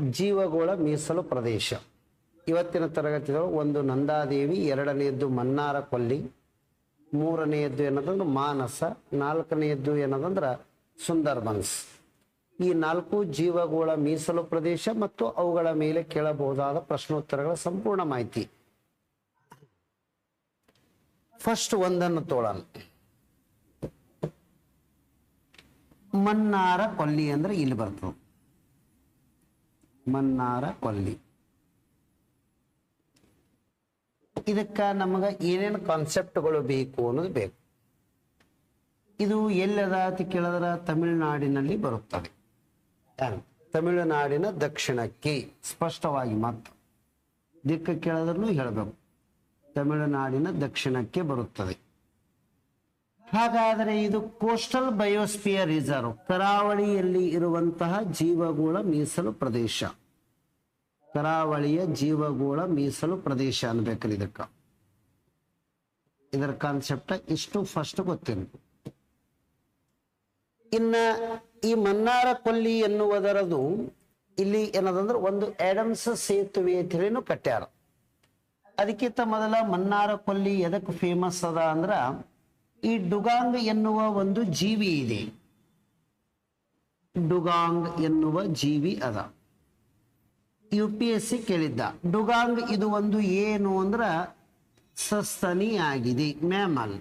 ಜೀವಗೋಳ ಮೀಸಲು ಪ್ರದೇಶ. ಇವತ್ತಿನ ತರಗತಿಗಳು ಒಂದು ನಂದಾದೇವಿ, ಎರಡನೆಯದ್ದು ಮನ್ನಾರ ಕೊಲ್ಲಿ, ಮೂರನೆಯದ್ದು ಏನದಂದ್ರೆ ಮಾನಸ, ನಾಲ್ಕನೆಯದ್ದು ಏನದಂದ್ರೆ ಸುಂದರ್ಬನ್ಸ್. ಈ ನಾಲ್ಕು ಜೀವಗೋಳ ಮೀಸಲು ಪ್ರದೇಶ ಮತ್ತು ಅವುಗಳ ಮೇಲೆ ಕೇಳಬಹುದಾದ ಪ್ರಶ್ನೋತ್ತರಗಳ ಸಂಪೂರ್ಣ ಮಾಹಿತಿ. ಫಸ್ಟ್ ಒಂದನ್ನು ತೋಳೋಣ. ಮನ್ನಾರ ಕೊಲ್ಲಿ ಅಂದ್ರೆ ಇಲ್ಲಿ ಬರ್ತದೆ. ಮನ್ನಾರ ಕೊಲ್ಲಿ. ಇದಕ್ಕ ನಮಗ ಏನೇನು ಕಾನ್ಸೆಪ್ಟ್ಗಳು ಬೇಕು ಅನ್ನೋದು ಬೇಕು. ಇದು ಎಲ್ಲದ ಅಂತ ಕೇಳಿದ್ರ ತಮಿಳುನಾಡಿನಲ್ಲಿ ಬರುತ್ತದೆ? ತಮಿಳುನಾಡಿನ ದಕ್ಷಿಣಕ್ಕೆ ಸ್ಪಷ್ಟವಾಗಿ ಮಾತ್ರ. ದಿಕ್ಕ ಕೇಳಿದ್ರೂ ಹೇಳಬೇಕು. ತಮಿಳುನಾಡಿನ ದಕ್ಷಿಣಕ್ಕೆ ಬರುತ್ತದೆ. ಹಾಗಾದರೆ ಇದು ಕೋಸ್ಟಲ್ ಬಯೋಸ್ಪಿಯರ್ ರಿಸರ್ವ್. ಕರಾವಳಿಯಲ್ಲಿ ಇರುವಂತಹ ಜೀವಗೋಳ ಮೀಸಲು ಪ್ರದೇಶ. ಕರಾವಳಿಯ ಜೀವಗೋಳ ಮೀಸಲು ಪ್ರದೇಶ ಅನ್ಬೇಕ್ರಿ ಇದಕ್ಕ. ಇದರ ಕಾನ್ಸೆಪ್ಟ್ ಇಷ್ಟು ಫಸ್ಟ್ ಗೊತ್ತಿಲ್ಲ ಇನ್ನ ಈ ಮನ್ನಾರ ಕೊಲ್ಲಿ ಎನ್ನುವುದರದು ಇಲ್ಲಿ ಏನದಂದ್ರೆ ಒಂದು ಆಡಮ್ಸ್ ಸೇತುವೆ ಅಂತ ಹೇಳಿನೂ ಕಟ್ಟ್ಯಾರ. ಅದಕ್ಕಿಂತ ಮೊದಲ ಮನ್ನಾರ ಕೊಲ್ಲಿ ಎದಕ್ಕೆ ಫೇಮಸ್ ಅದ ಅಂದ್ರ ಈ ಡುಗಾಂಗ್ ಎನ್ನುವ ಒಂದು ಜೀವಿ ಇದೆ. ಡುಗಾಂಗ್ ಎನ್ನುವ ಜೀವಿ ಅದ. ಯು ಪಿ ಎಸ್ ಸಿ ಕೇಳಿದ್ದ. ಡುಗಾಂಗ್ ಇದು ಒಂದು ಏನು ಅಂದ್ರ ಸಸ್ತನಿ ಆಗಿದೆ ಮ್ಯಾಮಲ್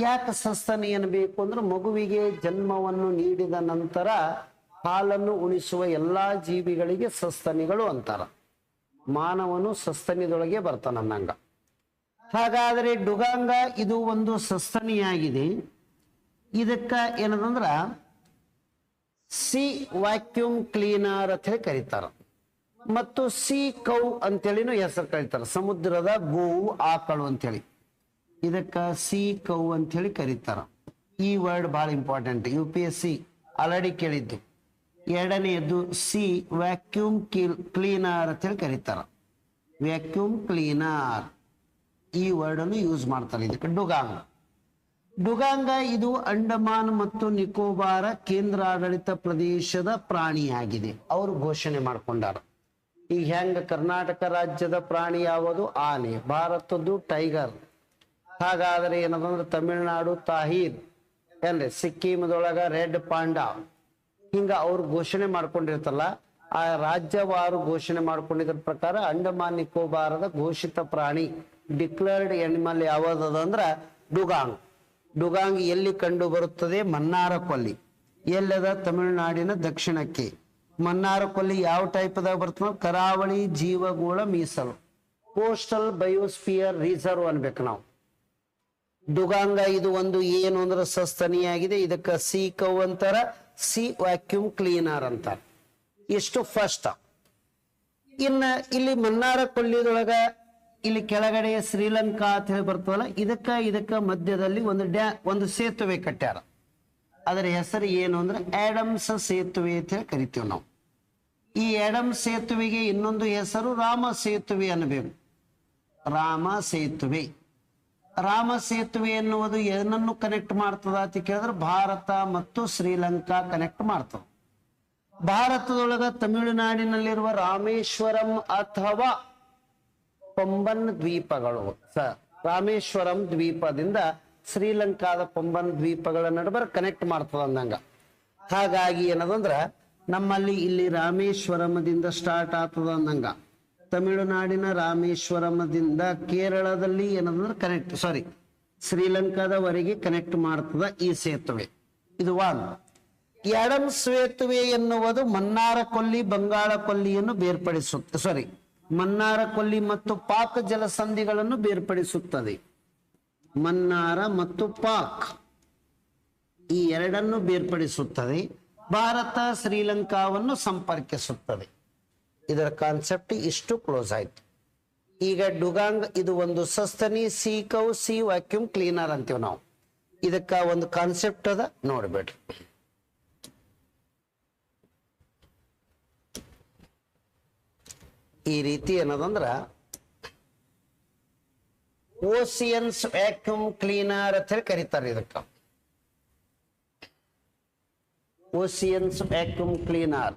ಯಾಕೆ ಸಸ್ತನಿ ಅನ್ಬೇಕು ಅಂದ್ರೆ ಮಗುವಿಗೆ ಜನ್ಮವನ್ನು ನೀಡಿದ ನಂತರ ಹಾಲನ್ನು ಉಣಿಸುವ ಎಲ್ಲಾ ಜೀವಿಗಳಿಗೆ ಸಸ್ತನಿಗಳು ಅಂತಾರ. ಮಾನವನು ಸಸ್ತನಿದೊಳಗೆ ಬರ್ತಾನನ್ನಂಗ ಹಾಗಾದರೆ ಡುಗಾಂಗ ಇದು ಒಂದು ಸಸ್ತನಿಯಾಗಿದೆ. ಇದಕ್ಕ ಏನದಂದ್ರ ಸಿ ವ್ಯಾಕ್ಯೂಮ್ ಕ್ಲೀನರ್ ಅಂತ ಹೇಳಿ ಕರೀತಾರ. ಮತ್ತು ಸಿ ಕೌ ಅಂತೇಳಿನೂ ಹೆಸರು ಕರೀತಾರ. ಸಮುದ್ರದ ಗೋವು, ಆಕಳು ಅಂತೇಳಿ. ಇದಕ್ಕ ಸಿ ಕೌ ಅಂತೇಳಿ ಕರೀತಾರ. ಈ ವರ್ಡ್ ಬಹಳ important U P S C already ಕೇಳಿದ್ದು. ಎರಡನೆಯದು ಸಿ ವ್ಯಾಕ್ಯೂಮ್ ಕ್ಲೀನರ್ ಅಂತ ಹೇಳಿ ಕರೀತಾರ. Vacuum cleaner. ಈ ವರ್ಡ್ ಅನ್ನು ಯೂಸ್ ಮಾಡ್ತಾರೆ. ಇದಕ್ಕೆ ಡುಗಾಂಗ್. ಡುಗಾಂಗ ಇದು ಅಂಡಮಾನ್ ಮತ್ತು ನಿಕೋಬಾರ ಕೇಂದ್ರಾಡಳಿತ ಪ್ರದೇಶದ ಪ್ರಾಣಿಯಾಗಿದೆ. ಅವರು ಘೋಷಣೆ ಮಾಡ್ಕೊಂಡಾರ. ಈಗ ಹೆಂಗ ಕರ್ನಾಟಕ ರಾಜ್ಯದ ಪ್ರಾಣಿ ಯಾವುದು? ಆನೆ. ಭಾರತದ್ದು ಟೈಗರ್ ಹಾಗಾದ್ರೆ ಏನದಂದ್ರೆ ತಮಿಳುನಾಡು ತಾಹೀರ್. ಏನ್ರಿ ಸಿಕ್ಕಿಮದೊಳಗ ರೆಡ್ ಪಾಂಡಾ. ಹಿಂಗ ಅವ್ರು ಘೋಷಣೆ ಮಾಡ್ಕೊಂಡಿರ್ತಲ್ಲ ಆ ರಾಜ್ಯವಾರು ಘೋಷಣೆ ಮಾಡ್ಕೊಂಡಿದ್ರ ಪ್ರಕಾರ ಅಂಡಮಾನ್ ನಿಕೋಬಾರದ ಘೋಷಿತ ಪ್ರಾಣಿ. ಡಿಕ್ಲೇರ್ಡ್ ಎನಿಮಲ್ ಯಾವುದದ ಅಂದ್ರೆ ಡುಗಾಂಗ್. ಡುಗಾಂಗ್ ಎಲ್ಲಿ ಕಂಡು ಬರುತ್ತದೆ? ಮನ್ನಾರ ಕೊಲ್ಲಿ. ಎಲ್ಲದ ತಮಿಳುನಾಡಿನ ದಕ್ಷಿಣಕ್ಕೆ. ಮನ್ನಾರ ಕೊಲ್ಲಿ ಯಾವ ಟೈಪ್ದಾಗ ಬರ್ತದ? ಕರಾವಳಿ ಜೀವಗೋಳ ಮೀಸಲು. ಕೋಸ್ಟಲ್ ಬಯೋಸ್ಫಿಯರ್ ರಿಸರ್ವ್ ಅನ್ಬೇಕು ನಾವು. ಡುಗಾಂಗ ಇದು ಒಂದು ಏನು ಅಂದ್ರೆ ಸಸ್ತನಿಯಾಗಿದೆ. ಇದಕ್ಕೆ ಸಿ ಕೌ ಅಂತಾರ, ಸಿ ವ್ಯಾಕ್ಯೂಮ್ ಕ್ಲೀನರ್ ಅಂತಾರ. ಇಷ್ಟು ಫಸ್ಟ್ ಇನ್ನ ಇಲ್ಲಿ ಮನ್ನಾರ ಕೊಲ್ಲಿದೊಳಗ ಇಲ್ಲಿ ಕೆಳಗಡೆ ಶ್ರೀಲಂಕಾ ಅಂತ ಹೇಳಿ ಬರ್ತವಲ್ಲ, ಇದಕ್ಕ ಇದಕ್ಕ ಮಧ್ಯದಲ್ಲಿ ಒಂದು ಡ್ಯಾ, ಒಂದು ಸೇತುವೆ ಕಟ್ಟ್ಯಾರ. ಅದರ ಹೆಸರು ಏನು ಅಂದ್ರೆ ಆಡಮ್ಸ್ ಸೇತುವೆ ಅಂತ ಹೇಳಿ ಕರಿತೀವಿ ನಾವು. ಈ ಆಡಮ್ ಸೇತುವೆಗೆ ಇನ್ನೊಂದು ಹೆಸರು ರಾಮ ಸೇತುವೆ ಅನ್ನಬೇಕು ರಾಮ ಸೇತುವೆ. ರಾಮ ಸೇತುವೆ ಎನ್ನುವುದು ಏನನ್ನು ಕನೆಕ್ಟ್ ಮಾಡ್ತದ ಅಂತ ಕೇಳಿದ್ರೆ ಭಾರತ ಮತ್ತು ಶ್ರೀಲಂಕಾ ಕನೆಕ್ಟ್ ಮಾಡ್ತದ. ಭಾರತದೊಳಗ ತಮಿಳುನಾಡಿನಲ್ಲಿರುವ ರಾಮೇಶ್ವರಂ ಅಥವಾ ಪಂಬನ್ ದ್ವೀಪಗಳು, ಸ, ರಾಮೇಶ್ವರಂ ದ್ವೀಪದಿಂದ ಶ್ರೀಲಂಕಾದ ಪೊಂಬನ್ ದ್ವೀಪಗಳ ನಡುವೆ ಕನೆಕ್ಟ್ ಮಾಡ್ತದ ಅಂದಂಗ. ಹಾಗಾಗಿ ಏನದಂದ್ರ, ನಮ್ಮಲ್ಲಿ ಇಲ್ಲಿ ರಾಮೇಶ್ವರಮದಿಂದ ಸ್ಟಾರ್ಟ್ ಆಗ್ತದ ಅಂದಂಗ. ತಮಿಳುನಾಡಿನ ರಾಮೇಶ್ವರಮದಿಂದ ಕೇರಳದಲ್ಲಿ ಏನದಂದ್ರೆ ಕನೆಕ್ಟ್ ಸಾರಿ ಶ್ರೀಲಂಕಾದವರೆಗೆ ಕನೆಕ್ಟ್ ಮಾಡ್ತದ ಈ ಸೇತುವೆ. ಇದು ಒನ್ ಎಡಂ ಸೇತುವೆ ಎನ್ನುವುದು ಮನ್ನಾರ ಕೊಲ್ಲಿ ಬಂಗಾಳ ಕೊಲ್ಲಿಯನ್ನು ಬೇರ್ಪಡಿಸುತ್ತೆ ಸಾರಿ ಮನ್ನಾರ ಕೊಲ್ಲಿ ಮತ್ತು ಪಾಕ್ ಜಲಸಂಧಿಗಳನ್ನು ಬೇರ್ಪಡಿಸುತ್ತದೆ. ಮನ್ನಾರ ಮತ್ತು ಪಾಕ್ ಈ ಎರಡನ್ನು ಬೇರ್ಪಡಿಸುತ್ತದೆ. ಭಾರತ ಶ್ರೀಲಂಕಾವನ್ನು ಸಂಪರ್ಕಿಸುತ್ತದೆ. ಇದರ ಕಾನ್ಸೆಪ್ಟ್ ಇಷ್ಟು ಕ್ಲೋಸ್ ಆಯ್ತು. ಈಗ ಡುಗಾಂಗ್ ಇದು ಒಂದು ಸಸ್ತನಿ sea cow sea vacuum cleaner ಅಂತೀವಿ ನಾವು. ಇದಕ್ಕ ಒಂದು ಕಾನ್ಸೆಪ್ಟ್ ಅದ, ನೋಡ್ಬೇಡ್ರಿ. ಈ ರೀತಿ ಏನದಂದ್ರ, ಓಸಿಯನ್ಸ್ ವ್ಯಾಕ್ಯೂಮ್ ಕ್ಲೀನರ್ ಅಂತ ಹೇಳಿ ಕರೀತಾರೆ ಇದಕ್ಕ. Oceans vacuum cleaner.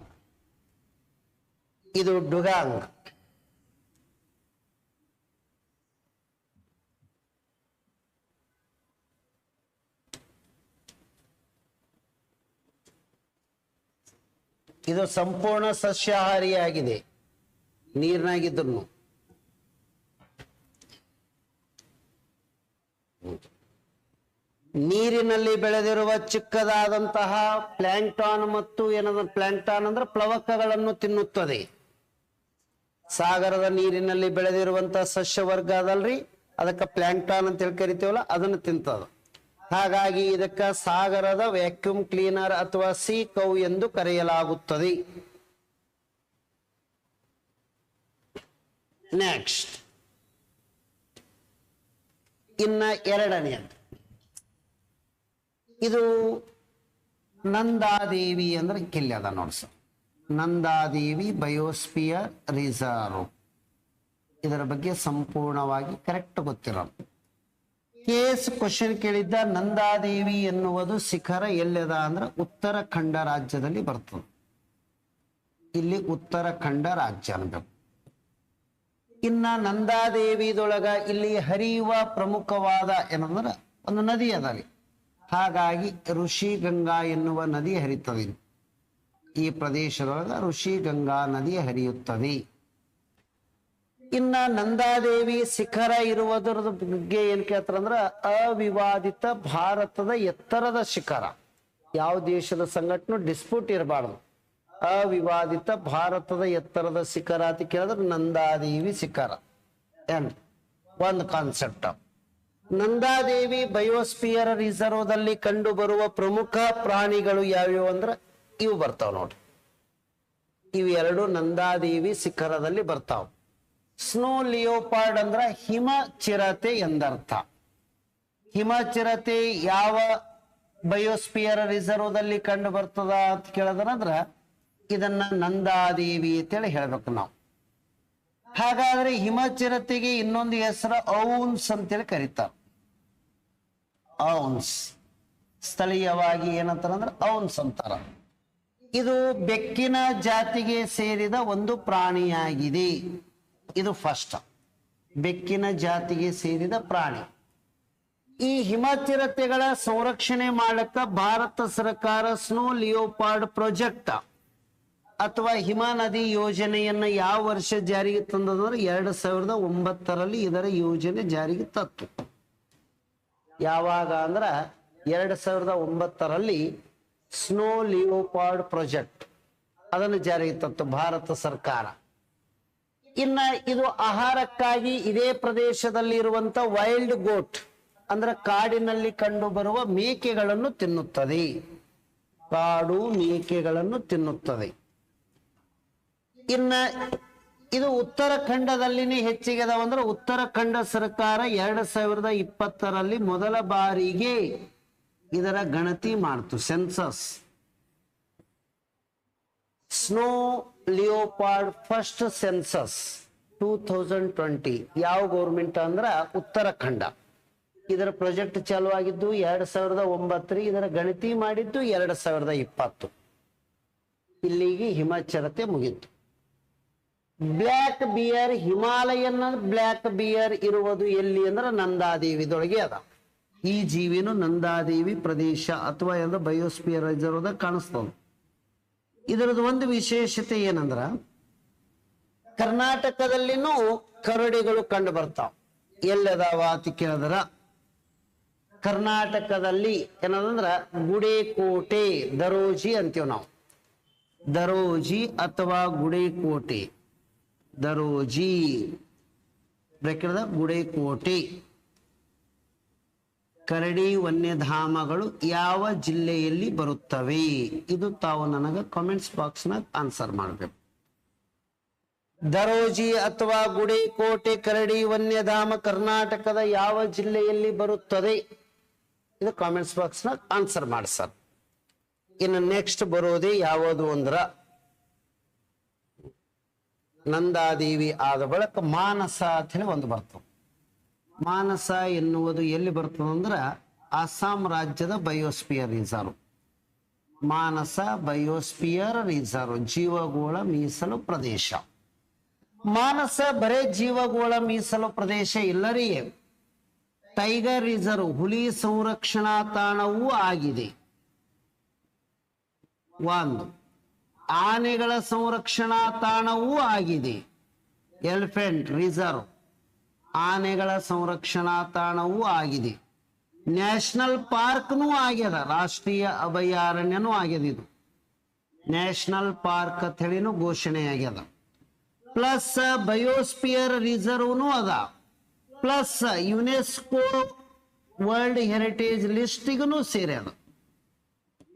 ಇದು ಡುಗಾಂಗ್. ಇದು ಸಂಪೂರ್ಣ ಸಸ್ಯಾಹಾರಿಯಾಗಿದೆ. ನೀರಿನಾಗಿದ್ರು ನೀರಿನಲ್ಲಿ ಬೆಳೆದಿರುವ ಚಿಕ್ಕದಾದಂತಹ ಪ್ಲಾಂಕ್ಟಾನ್ ಮತ್ತು ಏನಂದ್ರೆ ಪ್ಲಾಂಕ್ಟಾನ್ ಅಂದ್ರೆ ಪ್ಲವಕಗಳನ್ನು ತಿನ್ನುತ್ತದೆ. ಸಾಗರದ ನೀರಿನಲ್ಲಿ ಬೆಳೆದಿರುವಂತಹ ಸಸ್ಯ ವರ್ಗ ಅದಲ್ರಿ? ಅದಕ್ಕೆ ಪ್ಲಾಂಕ್ಟಾನ್ ಅಂತ ಹೇಳಿ ಕರಿತೀವಲ್ಲ, ಅದನ್ನು ತಿಂತದ. ಹಾಗಾಗಿ ಇದಕ್ಕ ಸಾಗರದ ವ್ಯಾಕ್ಯೂಮ್ ಕ್ಲೀನರ್ ಅಥವಾ ಸಿ ಕೌ ಎಂದು ಕರೆಯಲಾಗುತ್ತದೆ. ನೆಕ್ಸ್ಟ್ ಇನ್ನ ಎರಡನೆಯದ್ದು. ಇದು ನಂದಾದೇವಿ ಅಂದ್ರೆ ಕೆಲ್ಯದ ನೋಡ್ಸ ನಂದಾದೇವಿ ಬಯೋಸ್ಪಿಯರ್ ರಿಸರ್ವ್. ಇದರ ಬಗ್ಗೆ ಸಂಪೂರ್ಣವಾಗಿ ಕರೆಕ್ಟ್ ಗೊತ್ತಿರೋ ಕೇಸ್ ಕ್ವಶನ್ ಕೇಳಿದ್ದ ನಂದಾದೇವಿ ಎನ್ನುವುದು ಶಿಖರ ಎಲ್ಲದ ಅಂದ್ರೆ ಉತ್ತರಾಖಂಡ ರಾಜ್ಯದಲ್ಲಿ ಬರ್ತದೆ. ಇಲ್ಲಿ ಉತ್ತರಾಖಂಡ ರಾಜ್ಯ ಅನ್ಬೇಕು. ಇನ್ನ ನಂದಾದೇವಿದೊಳಗ ಇಲ್ಲಿ ಹರಿಯುವ ಪ್ರಮುಖವಾದ ಏನಂದ್ರೆ ಒಂದು ನದಿ ಅದಲ್ಲಿ ಹಾಗಾಗಿ ಋಷಿ ಗಂಗಾ ಎನ್ನುವ ನದಿ ಹರಿತದೆ. ಈ ಪ್ರದೇಶದೊಳಗ ಋಷಿ ಗಂಗಾ ನದಿ ಹರಿಯುತ್ತದೆ. ಇನ್ನ ನಂದಾದೇವಿ ಶಿಖರ ಇರುವುದರ ಬಗ್ಗೆ ಏನ್ ಕೇಳ್ತಾರಂದ್ರ ಅವಿವಾದಿತ ಭಾರತದ ಎತ್ತರದ ಶಿಖರ. ಯಾವ ದೇಶದ ಸಂಘಟನೆ ಡಿಸ್ಪ್ಯೂಟ್ ಇರಬಾರ್ದು. ಅವಿವಾದಿತ ಭಾರತದ ಎತ್ತರದ ಶಿಖರ ಅಂತ ಕೇಳಿದ್ರೆ ನಂದಾದೇವಿ ಶಿಖರ. ಏನ್? ಒಂದು ಕಾನ್ಸೆಪ್ಟ್ ನಂದಾದೇವಿ ಬಯೋಸ್ಪಿಯರ್ ರಿಸರ್ವ್ದಲ್ಲಿ ಕಂಡು ಬರುವ ಪ್ರಮುಖ ಪ್ರಾಣಿಗಳು ಯಾವ್ಯಾವ ಅಂದ್ರೆ ಇವು ಬರ್ತಾವ ನೋಡ್ರಿ ಎರಡು ನಂದಾದೇವಿ ಶಿಖರದಲ್ಲಿ ಬರ್ತಾವ. ಸ್ನೋ ಲಿಯೋಪಾರ್ಡ್ ಅಂದ್ರ ಹಿಮ ಚಿರತೆ ಎಂದರ್ಥ. ಹಿಮ ಚಿರತೆ ಯಾವ ಬಯೋಸ್ಪಿಯರ್ ರಿಸರ್ವ್ದಲ್ಲಿ ಕಂಡು ಬರ್ತದ ಅಂತ ಕೇಳಿದ್ರಂದ್ರ ಇದನ್ನ ನಂದಾದೇವಿ ಅಂತೇಳಿ ಹೇಳ್ಬೇಕು ನಾವು. ಹಾಗಾದ್ರೆ ಹಿಮಚಿರತೆಗೆ ಇನ್ನೊಂದು ಹೆಸರು ಔನ್ಸ್ ಅಂತೇಳಿ ಕರೀತಾರ. ಔನ್ಸ್. ಸ್ಥಳೀಯವಾಗಿ ಏನಂತಾರಂದ್ರೆ ಔನ್ಸ್ ಅಂತಾರ. ಇದು ಬೆಕ್ಕಿನ ಜಾತಿಗೆ ಸೇರಿದ ಒಂದು ಪ್ರಾಣಿಯಾಗಿದೆ. ಇದು ಫಸ್ಟ್ ಬೆಕ್ಕಿನ ಜಾತಿಗೆ ಸೇರಿದ ಪ್ರಾಣಿ. ಈ ಹಿಮಚಿರತೆಗಳ ಸಂರಕ್ಷಣೆ ಮಾಡಕ್ಕ ಭಾರತ ಸರ್ಕಾರ ಸ್ನೋ ಲಿಯೋಪಾರ್ಡ್ ಪ್ರಾಜೆಕ್ಟ್ ಅಥವಾ ಹಿಮ ನದಿ ಯೋಜನೆಯನ್ನ ಯಾವ ವರ್ಷ ಜಾರಿಗೆ ತಂದದಂದ್ರೆ ಎರಡ್ ಸಾವಿರದ ಒಂಬತ್ತರಲ್ಲಿ ಇದರ ಯೋಜನೆ ಜಾರಿಗೆ ತತ್ತು. ಯಾವಾಗ ಅಂದ್ರ ಎರಡ್ ಸಾವಿರದ ಒಂಬತ್ತರಲ್ಲಿ ಸ್ನೋ ಲಿಯೋಪಾರ್ಡ್ ಪ್ರಾಜೆಕ್ಟ್ ಅದನ್ನು ಜಾರಿಗೆ ತತ್ತು ಭಾರತ ಸರ್ಕಾರ. ಇನ್ನ ಇದು ಆಹಾರಕ್ಕಾಗಿ ಇದೇ ಪ್ರದೇಶದಲ್ಲಿ ಇರುವಂತ ವೈಲ್ಡ್ ಗೋಟ್ ಅಂದ್ರೆ ಕಾಡಿನಲ್ಲಿ ಕಂಡು ಬರುವ ಮೇಕೆಗಳನ್ನು ತಿನ್ನುತ್ತದೆ. ಕಾಡು ಮೇಕೆಗಳನ್ನು ತಿನ್ನುತ್ತದೆ. ಇನ್ನ ಇದು ಉತ್ತರಾಖಂಡದಲ್ಲಿನೇ ಹೆಚ್ಚಿಗೆ ಅದಾವ ಅಂದ್ರೆ ಉತ್ತರಾಖಂಡ ಸರ್ಕಾರ ಎರಡ್ ಸಾವಿರದ ಇಪ್ಪತ್ತರಲ್ಲಿ ಮೊದಲ ಬಾರಿಗೆ ಇದರ ಗಣತಿ ಮಾಡ್ತು census snow leopard first census two thousand twenty ಯಾವ ಗೌರ್ಮೆಂಟ್ ಅಂದ್ರ ಉತ್ತರಾಖಂಡ ಇದರ ಪ್ರಾಜೆಕ್ಟ್ ಚಾಲು ಆಗಿದ್ದು ಎರಡ್ ಸಾವಿರದ ಒಂಬತ್ತರಿ ಇದರ ಗಣತಿ ಮಾಡಿದ್ದು ಎರಡ್ ಸಾವಿರದ ಇಪ್ಪತ್ತು. ಇಲ್ಲಿಗೆ ಹಿಮಾಚಲತೆ ಮುಗಿತು black bear Himalayan black bear ಇರುವುದು ಎಲ್ಲಿ ಅಂದ್ರೆ ನಂದಾದೇವಿದೊಳಗೆ ಅದ. ಈ ಜೀವಿನು ನಂದಾದೇವಿ ಪ್ರದೇಶ ಅಥವಾ ಏನಂದ್ರೆ ಬಯೋಸ್ಪಿಯರ್ ರಿಸರ್ವ್ ಕಾಣಿಸ್ತದ. ಇದರದ್ದು ಒಂದು ವಿಶೇಷತೆ ಏನಂದ್ರ ಕರ್ನಾಟಕದಲ್ಲಿನೂ ಕರಡಿಗಳು ಕಂಡು ಬರ್ತಾವ. ಎಲ್ಲದಾವ ಅಂತ ಕೇಳಿದ್ರ? ಕರ್ನಾಟಕದಲ್ಲಿ ಏನದಂದ್ರ ಗುಡೇಕೋಟೆ ದರೋಜಿ ಅಂತೀವಿ ನಾವು. ದರೋಜಿ ಅಥವಾ ಗುಡೇಕೋಟೆ. ದರೋಜಿ ಗುಡೆ ಗುಡೇಕೋಟೆ ಕರಡಿ ವನ್ಯಧಾಮಗಳು ಯಾವ ಜಿಲ್ಲೆಯಲ್ಲಿ ಬರುತ್ತವೆ? ಇದು ತಾವು ನನಗೆ ಕಾಮೆಂಟ್ಸ್ ಬಾಕ್ಸ್ನಾಗ ಆನ್ಸರ್ ಮಾಡಬೇಕು. ದರೋಜಿ ಅಥವಾ ಗುಡೇಕೋಟೆ ಕರಡಿ ವನ್ಯಧಾಮ ಕರ್ನಾಟಕದ ಯಾವ ಜಿಲ್ಲೆಯಲ್ಲಿ ಬರುತ್ತದೆ? ಇದು ಕಾಮೆಂಟ್ಸ್ ಬಾಕ್ಸ್ನಾಗ ಆನ್ಸರ್ ಮಾಡಿ ಸರ್. ಇನ್ನು ನೆಕ್ಸ್ಟ್ ಬರೋದೇ ಯಾವುದು ಅಂದ್ರ ನಂದಾದೇವಿ ಆದ ಬಳಿಕ ಮಾನಸ ಅಂತ ಒಂದು ಬರ್ತದೆ. ಮಾನಸ ಎನ್ನುವುದು ಎಲ್ಲಿ ಬರ್ತದೆ ಅಂದ್ರೆ ಅಸ್ಸಾಂ ರಾಜ್ಯದ biosphere reserve Manas biosphere reserve ಜೀವಗೋಳ ಮೀಸಲು ಪ್ರದೇಶ. ಮಾನಸ ಬರೇ ಜೀವಗೋಳ ಮೀಸಲು ಪ್ರದೇಶ ಇಲ್ಲರಿಯೇ ಟೈಗರ್ ರಿಸರ್ವ್ ಹುಲಿ ಸಂರಕ್ಷಣಾ ತಾಣವೂ ಆಗಿದೆ. ಒಂದು. ಆನೆಗಳ ಸಂರಕ್ಷಣಾ ತಾಣವೂ ಆಗಿದೆ. ಎಲಿಫೆಂಟ್ ರಿಸರ್ವ್ ಆನೆಗಳ ಸಂರಕ್ಷಣಾ ತಾಣವೂ ಆಗಿದೆ. ನ್ಯಾಷನಲ್ ಪಾರ್ಕ್ನೂ ಆಗ್ಯದ, ರಾಷ್ಟ್ರೀಯ ಅಭಯಾರಣ್ಯನೂ ಆಗ್ಯದ ಇದು. ನ್ಯಾಷನಲ್ ಪಾರ್ಕ್ ಅಂತ ಹೇಳಿನೂ ಘೋಷಣೆ ಆಗ್ಯದ. ಪ್ಲಸ್ ಬಯೋಸ್ಪಿಯರ್ ರಿಸರ್ವ್ನೂ ಅದ. ಪ್ಲಸ್ ಯುನೆಸ್ಕೋ ವರ್ಲ್ಡ್ ಹೆರಿಟೇಜ್ ಲಿಸ್ಟಿಗೂ ಸೇರ್ಯದ.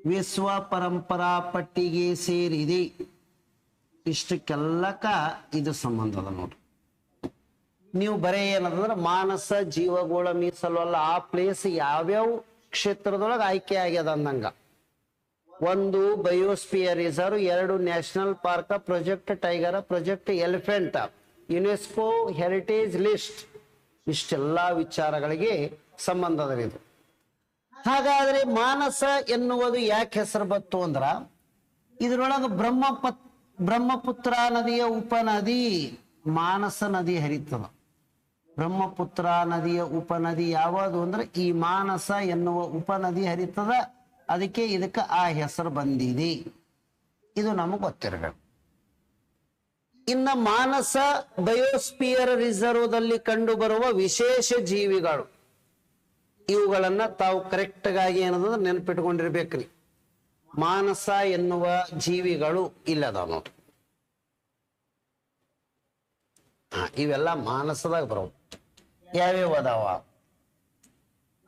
ವಿಶ್ವ ಪರಂಪರಾ ಪಟ್ಟಿಗೆ ಸೇರಿದೆ. ಇಷ್ಟಕ್ಕೆಲ್ಲಕ ಇದು ಸಂಬಂಧ ಅದ ನೋಡ್ರಿ. ನೀವು ಬರೇ ಏನದಂದ್ರೆ ಮಾನಸ ಜೀವಗೋಳ ಮೀಸಲು ಆ ಪ್ಲೇಸ್ ಯಾವ್ಯಾವ ಕ್ಷೇತ್ರದೊಳಗೆ ಆಯ್ಕೆ ಆಗ್ಯದ ಅಂದಂಗ. ಒಂದು ಬಯೋಸ್ಪಿಯರ್ ರಿಸರ್ವ್ ಎರಡು national park project tiger project elephant UNESCO heritage list ಇಷ್ಟೆಲ್ಲಾ ವಿಚಾರಗಳಿಗೆ ಸಂಬಂಧದ ಇದು. ಹಾಗಾದ್ರೆ ಮಾನಸ ಎನ್ನುವುದು ಯಾಕೆ ಹೆಸರು ಬತ್ತು ಅಂದ್ರ, ಇದ್ರೊಳಗ ಬ್ರಹ್ಮಪ ಬ್ರಹ್ಮಪುತ್ರ ನದಿಯ ಉಪನದಿ ಮಾನಸ ನದಿ ಹರಿತದ. ಬ್ರಹ್ಮಪುತ್ರ ನದಿಯ ಉಪನದಿ ಯಾವುದು ಅಂದ್ರೆ, ಈ ಮಾನಸ ಎನ್ನುವ ಉಪನದಿ ಹರಿತದ. ಅದಕ್ಕೆ ಇದಕ್ಕೆ ಆ ಹೆಸರು ಬಂದಿದೆ. ಇದು ನಮಗೆ ಗೊತ್ತಿರಬೇಕು. ಇನ್ನ ಮಾನಸ ಬಯೋಸ್ಪಿಯರ್ ರಿಸರ್ವ್ದಲ್ಲಿ ಕಂಡು ಬರುವ ವಿಶೇಷ ಜೀವಿಗಳು. ಇವುಗಳನ್ನ ತಾವು ಕರೆಕ್ಟ್ ಆಗಿ ಏನಂದ್ರೆ ನೆನಪಿಟ್ಕೊಂಡಿರ್ಬೇಕ್ರಿ. ಮಾನಸ ಎನ್ನುವ ಜೀವಿಗಳು ಇಲ್ಲದ ನೋಡ್ರಿ. ಇವೆಲ್ಲ ಮಾನಸದಾಗ ಯಾವ ಯಾವ್ಯಾವ ಅದಾವ?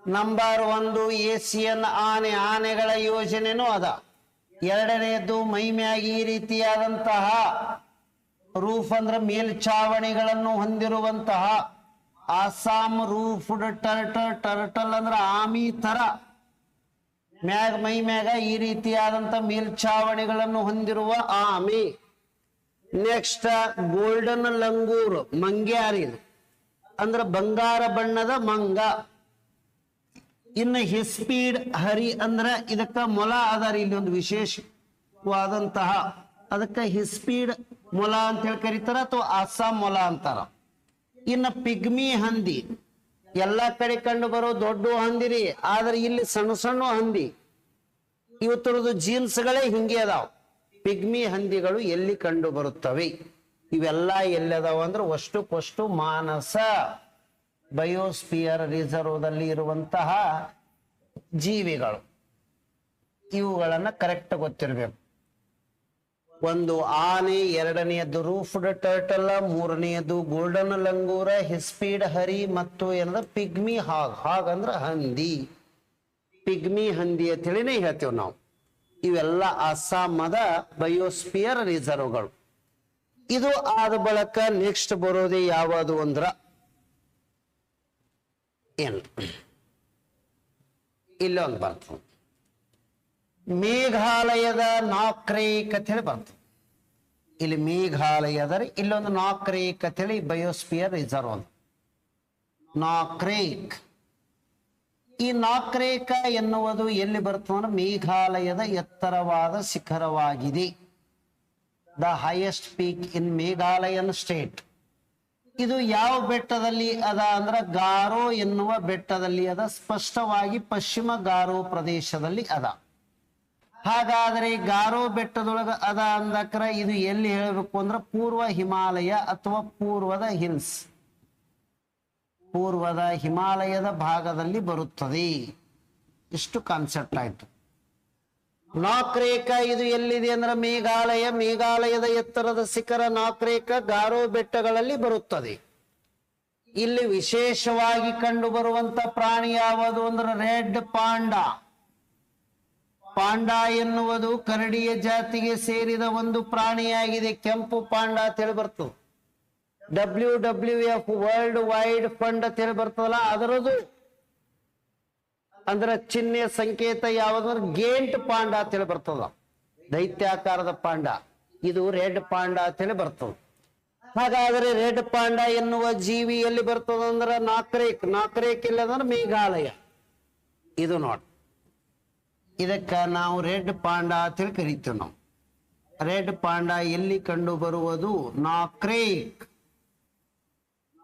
ನಂಬರ್ ಒಂದು ಏಸಿಯನ್ ಆನೆ, ಆನೆಗಳ ಯೋಜನೆನೂ ಅದ. ಎರಡನೆಯದ್ದು ಮೈಮ್ಯಾಗಿ ಈ ರೀತಿಯಾದಂತಹ ರೂಫ್ ಅಂದ್ರೆ ಮೇಲ್ಛಾವಣಿಗಳನ್ನು ಹೊಂದಿರುವಂತಹ ಆಸಾಮ್ ರೂಫ್ಡ್ ಟರ್ಟಲ್ ಟರ್ಟಲ್ ಅಂದ್ರೆ ಆಮಿ ತರ ಮ್ಯಾಗ ಮೈ ಮ್ಯಾಗ ಈ ರೀತಿಯಾದಂತ ಮೇಲ್ಛಾವಣಿಗಳನ್ನು ಹೊಂದಿರುವ ಆಮಿ. ನೆಕ್ಸ್ಟ್ ಗೋಲ್ಡನ್ ಲಂಗೂರ್ ಮಂಗ್ಯಾರಿ ಅಂದ್ರೆ ಬಂಗಾರ ಬಣ್ಣದ ಮಂಗ. ಇನ್ನು ಹಿಸ್ಪೀಡ್ ಹರಿ ಅಂದ್ರೆ ಇದಕ್ಕ ಮೊಲ ಅದಾರಿ ಇಲ್ಲಿ ಒಂದು ವಿಶೇಷವಾದಂತಹ. ಅದಕ್ಕ ಹಿಸ್ಪೀಡ್ ಮೊಲ ಅಂತ ಹೇಳಿ ಕರೀತಾರ ಅಥವಾ ಅಸ್ಸಾಂ ಮೊಲ ಅಂತಾರ? ಇನ್ನ ಪಿಗ್ಮಿ ಹಂದಿ. ಎಲ್ಲಾ ಕಡೆ ಕಂಡು ಬರೋ ದೊಡ್ಡ ಹಂದಿರಿ, ಆದ್ರೆ ಇಲ್ಲಿ ಸಣ್ಣ ಸಣ್ಣ ಹಂದಿ. ಇವತ್ತರದ್ದು ಜೀನ್ಸ್ಗಳೇ ಹಿಂಗೆ ಅದಾವ. ಪಿಗ್ಮಿ ಹಂದಿಗಳು ಎಲ್ಲಿ ಕಂಡು ಬರುತ್ತವೆ? ಇವೆಲ್ಲ ಎಲ್ಲದಾವ ಅಂದ್ರೆ ಅಷ್ಟಕ್ಕಷ್ಟು ಮಾನಸ. ಬಯೋಸ್ಪಿಯರ್ ರಿಸರ್ವ್ದಲ್ಲಿ ಇರುವಂತಹ ಜೀವಿಗಳು. ಇವುಗಳನ್ನ ಕರೆಕ್ಟ್ ಗೊತ್ತಿರಬೇಕು. ಒಂದು ಆನೆ, ಎರಡನೆಯದು ರೂಫ್ಡ್ ಟರ್ಟಲ್ ಮೂರನೆಯದು ಗೋಲ್ಡನ್ ಲಂಗೂರ ಹಿಸ್ಪೀಡ್ ಹರಿ ಮತ್ತು ಏನದ ಪಿಗ್ಮಿ ಹಾಗ್ ಹಾಗ್ ಅಂದ್ರ ಹಂದಿ. ಪಿಗ್ಮಿ ಹಂದಿ ಅಂತ ಹೇಳಿನೇ ಹೇಳ್ತೇವೆ ನಾವು. ಇವೆಲ್ಲ ಅಸ್ಸಾಮದ ಬಯೋಸ್ಪಿಯರ್ ರಿಸರ್ವ್ಗಳು ಇದು ಆದ ಬಳಿಕ ನೆಕ್ಸ್ಟ್ ಬರೋದೇ ಯಾವುದು ಅಂದ್ರ ಏನು? ಇಲ್ಲೊಂದು ಬರ್ತದೆ. ಮೇಘಾಲಯದ ನಾಕ್ರೇಕ್ ಅಂತ ಹೇಳಿ ಬರ್ತದೆ ಇಲ್ಲಿ ಮೇಘಾಲಯದ ಇಲ್ಲೊಂದು ನಾಕ್ರೇಕ್ ಅಂತ ಹೇಳಿ ಬಯೋಸ್ಪಿಯರ್ ರಿಸರ್ವ್ ಅಂತ. ನಾಕ್ರೇಕ್. ಈ ನಾಕ್ರೇಕ ಎನ್ನುವುದು ಎಲ್ಲಿ ಬರ್ತದೆ ಮೇಘಾಲಯದ ಎತ್ತರವಾದ ಶಿಖರವಾಗಿದೆ. The highest peak in Meghalayan state ಇದು ಯಾವ ಬೆಟ್ಟದಲ್ಲಿ ಅದ ಅಂದ್ರೆ ಗಾರೋ ಎನ್ನುವ ಬೆಟ್ಟದಲ್ಲಿ ಅದ. ಸ್ಪಷ್ಟವಾಗಿ ಪಶ್ಚಿಮ ಗಾರೋ ಪ್ರದೇಶದಲ್ಲಿ ಅದ. ಹಾಗಾದ್ರೆ ಗಾರೋ ಬೆಟ್ಟದೊಳಗ ಅದ ಅಂದಕ್ರ ಇದು ಎಲ್ಲಿ ಹೇಳಬೇಕು ಅಂದ್ರೆ ಪೂರ್ವ ಹಿಮಾಲಯ ಅಥವಾ ಪೂರ್ವದ ಹಿಲ್ಸ್. ಪೂರ್ವದ ಹಿಮಾಲಯದ ಭಾಗದಲ್ಲಿ ಬರುತ್ತದೆ. ಇಷ್ಟು ಕಾನ್ಸೆಪ್ಟ್ ಆಯ್ತು. ನಾಕ್ರೇಕ ಇದು ಎಲ್ಲಿದೆ ಅಂದ್ರೆ ಮೇಘಾಲಯ, ಮೇಘಾಲಯದ ಎತ್ತರದ ಶಿಖರ ನಾಕ್ರೇಕ ಗಾರೋ ಬೆಟ್ಟಗಳಲ್ಲಿ ಬರುತ್ತದೆ. ಇಲ್ಲಿ ವಿಶೇಷವಾಗಿ ಕಂಡು ಬರುವಂತ ಪ್ರಾಣಿ ಯಾವುದು ಅಂದ್ರೆ ರೆಡ್ ಪಾಂಡ. ಪಾಂಡ ಎನ್ನುವುದು ಕರಡಿಯ ಜಾತಿಗೆ ಸೇರಿದ ಒಂದು ಪ್ರಾಣಿಯಾಗಿದೆ. ಕೆಂಪು ಪಾಂಡ ಅಂತ ಹೇಳಿ ಬರ್ತದೆ. W W F world wide fund ಅಂತ ಹೇಳಿ ಬರ್ತದಲ್ಲ ಅದರದು ಅಂದ್ರ ಚಿಹ್ನೆ ಸಂಕೇತ ಯಾವ್ದಂದ್ರೆ ಗೇಂಟ್ ಪಾಂಡ ಅಂತ ಹೇಳಿ ಬರ್ತದ. ದೈತ್ಯಾಕಾರದ ಪಾಂಡ. ಇದು ರೆಡ್ ಪಾಂಡ ಅಂತ ಹೇಳಿ ಬರ್ತದ. ಹಾಗಾದ್ರೆ ರೆಡ್ ಪಾಂಡ ಎನ್ನುವ ಜೀವಿ ಎಲ್ಲಿ ಬರ್ತದ ಅಂದ್ರ ನಾಕ್ರೇಕ್. ನಾಕ್ರೇಕ್ ಇಲ್ಲ ಅಂದ್ರೆ ಮೇಘಾಲಯ. ಇದು ನೋಡಿ. ಇದಕ್ಕೆ ನಾವು ರೆಡ್ ಪಾಂಡ ಅಂತೇಳಿ ಕರಿತೀವಿ ನಾವು. ರೆಡ್ ಪಾಂಡ ಎಲ್ಲಿ ಕಂಡು ಬರುವುದು? ನಾಕ್ರೇಕ್.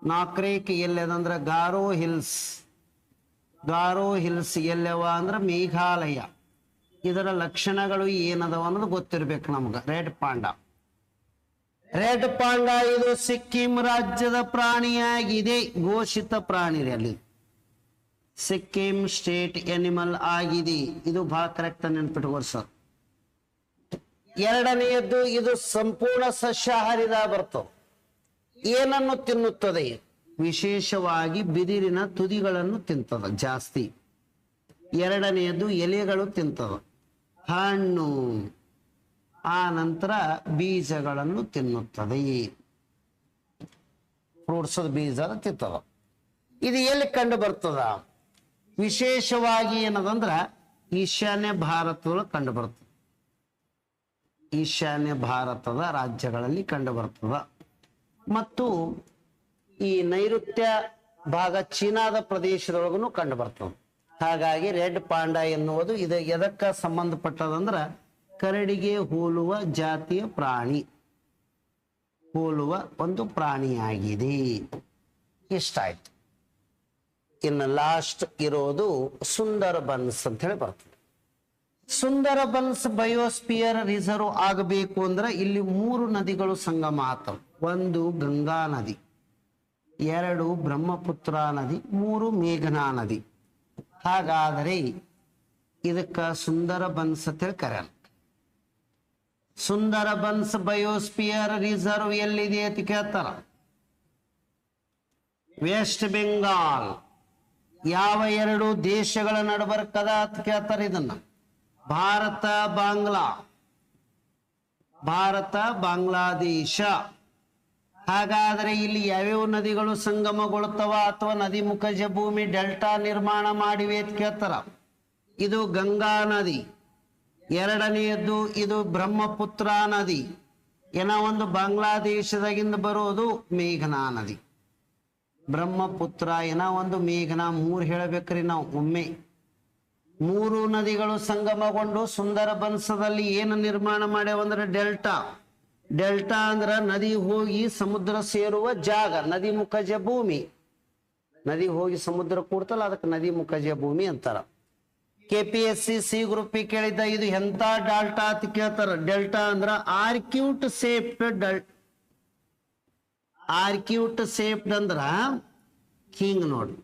ನಾಕ್ರೇಕ್ ಎಲ್ಲದಂದ್ರೆ? ಗಾರೋ ಹಿಲ್ಸ್. ಗಾರೋ ಹಿಲ್ಸ್ ಎಲ್ಲವ ಅಂದ್ರೆ ಮೇಘಾಲಯ. ಇದರ ಲಕ್ಷಣಗಳು ಏನದವ ಅನ್ನೋದು ಗೊತ್ತಿರ್ಬೇಕು ನಮ್ಗೆ. ರೆಡ್ ಪಾಂಡ. ರೆಡ್ ಪಾಂಡ ಇದು ಸಿಕ್ಕಿಂ ರಾಜ್ಯದ ಪ್ರಾಣಿಯಾಗಿದೆ. ಘೋಷಿತ ಪ್ರಾಣಿ ಅಲ್ಲಿ. ಸಿಕ್ಕಿಂ ಸ್ಟೇಟ್ ಎನಿಮಲ್ ಆಗಿದೆ. ಇದು ಬಹಳ ಕರೆಕ್ಟ್ ನೆನ್ಪಿಟ್ಕೋರಿ ಸರ್ ಎರಡನೆಯದ್ದು ಇದು ಸಂಪೂರ್ಣ ಸಸ್ಯಾಹಾರಿದ ಬರ್ತವೆ ಏನನ್ನು ತಿನ್ನುತ್ತದೆ? ವಿಶೇಷವಾಗಿ ಬಿದಿರಿನ ತುದಿಗಳನ್ನು ತಿಂತದ, ಜಾಸ್ತಿ. ಎರಡನೆಯದ್ದು ಎಲೆಗಳು ತಿಂತದ. ಹಣ್ಣು. ಆ ನಂತರ ಬೀಜಗಳನ್ನು ತಿನ್ನುತ್ತದೆ. ಫ್ರೂಟ್ಸ್ ಬೀಜ ತಿಂತದ. ಇದು ಎಲ್ಲಿ ಕಂಡು ಬರ್ತದ? ವಿಶೇಷವಾಗಿ ಏನದಂದ್ರ ಈಶಾನ್ಯ ಭಾರತದೊಳಗೆ ಕಂಡು ಬರ್ತದೆ ಈಶಾನ್ಯ ಭಾರತದ ರಾಜ್ಯಗಳಲ್ಲಿ ಕಂಡು ಬರ್ತದ ಮತ್ತು ಈ ನೈಋತ್ಯ ಭಾಗ ಚೀನಾದ ಪ್ರದೇಶದೊಳಗೂ ಕಂಡು ಬರ್ತದೆ ಹಾಗಾಗಿ ರೆಡ್ ಪಾಂಡ ಎನ್ನುವುದು ಇದು ಎದಕ್ಕ ಸಂಬಂಧಪಟ್ಟದಂದ್ರ ಕರಡಿಗೆ ಹೋಲುವ ಜಾತಿಯ ಪ್ರಾಣಿ. ಹೋಲುವ ಒಂದು ಪ್ರಾಣಿಯಾಗಿದೆ. ಇಷ್ಟಾಯ್ತು ಇನ್ನು ಲಾಸ್ಟ್ ಇರೋದು ಸುಂದರ ಬನ್ಸ್ ಅಂತ ಹೇಳಿ ಬರ್ತದೆ. ಸುಂದರ ಬನ್ಸ್ ಬಯೋಸ್ಪಿಯರ್ ರಿಸರ್ವ್ ಆಗಬೇಕು ಅಂದ್ರೆ ಇಲ್ಲಿ ಮೂರು ನದಿಗಳು ಸಂಗಮ ಒಂದು ಗಂಗಾ ನದಿ, ಎರಡು ಬ್ರಹ್ಮಪುತ್ರ ನದಿ, ಮೂರು ಮೇಘನಾ ನದಿ. ಹಾಗಾದರೆ ಇದಕ್ಕ ಸುಂದರ ಬನ್ಸ್ ಅಂತ ಹೇಳಿ ಕರೆಯಲ್ಲ. ಸುಂದರ ಬನ್ಸ್ ಬಯೋಸ್ಪಿಯರ್ ರಿಸರ್ವ್ ಎಲ್ಲಿದೆ ಅಂತ ಕೇಳ್ತಾರ? ವೆಸ್ಟ್ ಬೆಂಗಾಲ್ ಯಾವ ಎರಡು ದೇಶಗಳ ನಡಬರ್ಕದ ಅಂತ ಕೇಳ್ತಾರೆ ಇದನ್ನ. ಭಾರತ, ಬಾಂಗ್ಲಾ. ಭಾರತ, ಬಾಂಗ್ಲಾದೇಶ. ಹಾಗಾದರೆ ಇಲ್ಲಿ ಯಾವ್ಯಾವ ನದಿಗಳು ಸಂಗಮಗೊಳ್ತವ ಅಥವಾ ನದಿ ಮುಖಜ ಭೂಮಿ ಡೆಲ್ಟಾ ನಿರ್ಮಾಣ ಮಾಡಿವೆ ಅಂತ ಕೇಳ್ತಾರ. ಇದು ಗಂಗಾ ನದಿ. ಎರಡನೆಯದ್ದು ಇದು ಬ್ರಹ್ಮಪುತ್ರ ನದಿ. ಏನ ಒಂದು ಬಾಂಗ್ಲಾದೇಶದಾಗಿಂದ ಬರೋದು ಮೇಘನಾ ನದಿ. ಬ್ರಹ್ಮಪುತ್ರ, ಏನ ಒಂದು ಮೇಘನ ಮೂರು ಹೇಳಬೇಕ್ರಿ ನಾವು ಒಮ್ಮೆ. ಮೂರು ನದಿಗಳು ಸಂಗಮಗೊಂಡು ಸುಂದರ ಬನ್ಸದಲ್ಲಿ ಏನು ನಿರ್ಮಾಣ ಮಾಡ್ಯಾವಂದ್ರೆ ಡೆಲ್ಟಾ. ಡೆಲ್ಟಾ ಅಂದ್ರ ನದಿ ಹೋಗಿ ಸಮುದ್ರ ಸೇರುವ ಜಾಗ, ನದಿ ಮುಖಜ ಭೂಮಿ. ನದಿ ಹೋಗಿ ಸಮುದ್ರ ಕೂಡ್ತಲ್ಲ, ಅದಕ್ಕೆ ನದಿ ಮುಖಜ ಭೂಮಿ ಅಂತಾರ. K P S C C group ಕೇಳಿದ್ದ ಇದು ಎಂತ ಡಾಲ್ಟಾ ಅಂತ ಕೇಳ್ತಾರ. ಡೆಲ್ಟಾ ಅಂದ್ರ ಆರ್ಕ್ಯೂಟ್ ಸೇಫ್ಟ್ ಡಲ್ ಆರ್ಕ್ಯೂಟ್ ಸೇಫ್ಟ್ ಅಂದ್ರ ಹಿಂಗ್ ನೋಡಿ.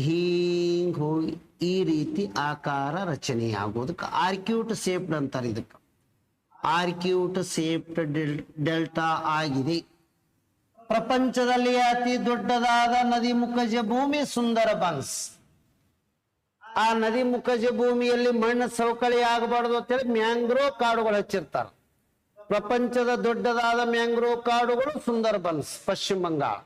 ಹಿಂಗ್ ಹೋಗಿ ಈ ರೀತಿ ಆಕಾರ ರಚನೆ ಆಗೋದಕ್ಕೆ ಆರ್ಕ್ಯೂಟ್ ಸೇಫ್ಡ್ ಅಂತಾರೆ ಇದಕ್ಕೆ. ಆರ್ಕ್ಯೂಟ್ ಸೇಫ್ಟ್ ಡೆಲ್ಟಾ ಆಗಿದೆ. ಪ್ರಪಂಚದಲ್ಲಿ ಅತಿ ದೊಡ್ಡದಾದ ನದಿ ಮುಖಜ ಭೂಮಿ ಸುಂದರ ಬನ್ಸ್. ಆ ನದಿ ಮುಖಜ ಭೂಮಿಯಲ್ಲಿ ಮಣ್ಣು ಸವಕಳಿ ಆಗಬಾರ್ದು ಅಂತೇಳಿ ಮ್ಯಾಂಗ್ರೋವ್ ಕಾಡುಗಳು ಹಚ್ಚಿರ್ತಾರ. ಪ್ರಪಂಚದ ದೊಡ್ಡದಾದ ಮ್ಯಾಂಗ್ರೋವ್ ಕಾಡುಗಳು ಸುಂದರ್ಬನ್ಸ್ ಪಶ್ಚಿಮ Bangala.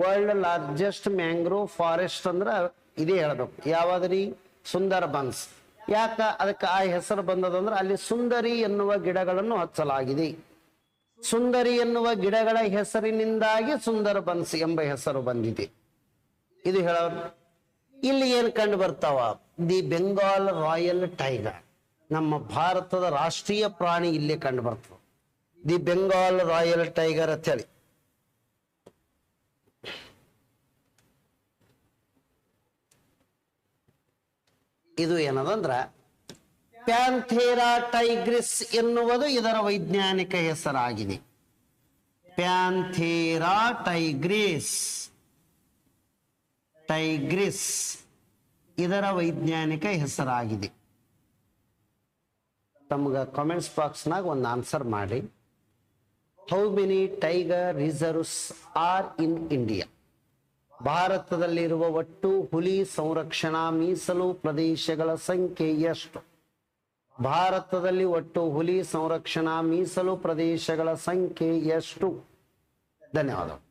World largest mangrove forest ಅಂದ್ರೆ ಇದೇ ಹೇಳ್ಬೇಕು. ಯಾವಾದ್ರಿ ಸುಂದರ್ಬನ್ಸ್. ಯಾಕ ಅದಕ್ಕೆ ಆ ಹೆಸರು ಬಂದದಂದ್ರೆ ಅಲ್ಲಿ ಸುಂದರಿ ಎನ್ನುವ ಗಿಡಗಳನ್ನು ಹಚ್ಚಲಾಗಿದೆ. ಸುಂದರಿ ಎನ್ನುವ ಗಿಡಗಳ ಹೆಸರಿನಿಂದಾಗಿ ಸುಂದರ್ಬನ್ಸ್ ಎಂಬ ಹೆಸರು ಬಂದಿದೆ. ಇದು ಹೇಳೋರು. ಇಲ್ಲಿ ಏನು ಕಂಡು ಬರ್ತಾವ? The Bengal royal tiger. ನಮ್ಮ ಭಾರತದ ರಾಷ್ಟ್ರೀಯ ಪ್ರಾಣಿ ಇಲ್ಲಿ ಕಂಡು ಬರ್ತದೆ ದಿ ಬೆಂಗಾಲ್ ರಾಯಲ್ ಟೈಗರ್ ಅಂತ ಹೇಳಿ ಇದು ಏನದಂದ್ರ ಪ್ಯಾಂಥೇರಾ ಟೈಗ್ರಿಸ್ ಎನ್ನುವುದು ಇದರ ವೈಜ್ಞಾನಿಕ ಹೆಸರಾಗಿದೆ. Panthera Tigris. ಟೈಗ್ರಿಸ್ ಇದರ ವೈಜ್ಞಾನಿಕ ಹೆಸರಾಗಿದೆ. ತಮ್ಗ ಕಾಮೆಂಟ್ಸ್ ಬಾಕ್ಸ್ನಾಗ ಒಂದು ಆನ್ಸರ್ ಮಾಡಿ. How many tiger reserves are in India ಭಾರತದಲ್ಲಿರುವ ಒಟ್ಟು ಹುಲಿ ಸಂರಕ್ಷಣಾ ಮೀಸಲು ಪ್ರದೇಶಗಳ ಸಂಖ್ಯೆ ಎಷ್ಟು? ಭಾರತದಲ್ಲಿ ಒಟ್ಟು ಹುಲಿ ಸಂರಕ್ಷಣಾ ಮೀಸಲು ಪ್ರದೇಶಗಳ ಸಂಖ್ಯೆ ಎಷ್ಟು? ಧನ್ಯವಾದಗಳು.